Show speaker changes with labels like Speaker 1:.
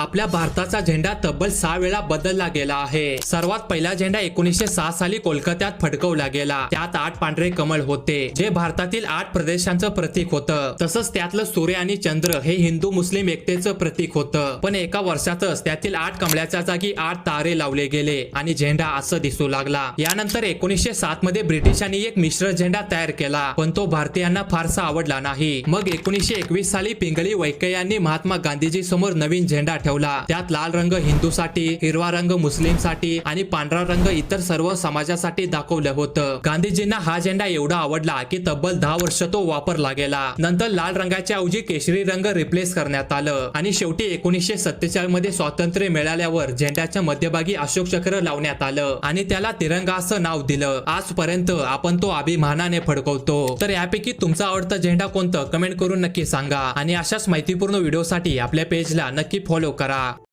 Speaker 1: आपल्या भारताचा झेंडा तब्बल सहा वेळा बदलला गेला आहे. सर्वात पहिला झेंडा एकोणीसशे सहा साली कोलकात्यात फडकवला गेला. त्यात आठ पांढरे कमळ होते जे भारतातील आठ प्रदेशांचं प्रतीक होतं. तसंच त्यातलं सूर्य आणि चंद्र हे हिंदू मुस्लिम एकतेचं प्रतीक होतं. पण एका वर्षातच त्यातील आठ कमळ्याच्या जागी आठ तारे लावले गेले आणि झेंडा असं दिसू लागला. यानंतर एकोणीसशे सात मध्ये ब्रिटिशांनी एक मिश्र झेंडा तयार केला पण तो भारतीयांना फारसा आवडला नाही. मग एकोणीसशे एकवीस साली पिंगळी वैकय्यांनी महात्मा गांधीजी समोर नवीन झेंडा ठेवला. ठेवला. त्यात लाल रंग हिंदूसाठी हिरवा रंग मुस्लिमसाठी आणि पांढरा रंग इतर सर्व समाजासाठी दाखवलं होतं. गांधीजींना हा झेंडा एवढा आवडला की तब्बल दहा वर्ष तो वापरला गेला नंतर लाल रंगाच्या ऐवजी केशरी रंग रिप्लेस करण्यात आलं. आणि शेवटी एकोणीसशे सत्तेचाळीसमध्ये स्वातंत्र्य मिळाल्यावर झेंड्याच्या मध्यभागी अशोक चक्र लावण्यात आलं आणि त्याला तिरंगा असं नाव दिलं. आजपर्यंत आपण तो अभिमानाने फडकवतो. तर यापैकी तुमचा आवडता झेंडा कोणतं? कमेंट करून नक्की सांगा. आणि अशाच माहितीपूर्ण व्हिडिओसाठी आपल्या पेजला नक्की फॉलो から。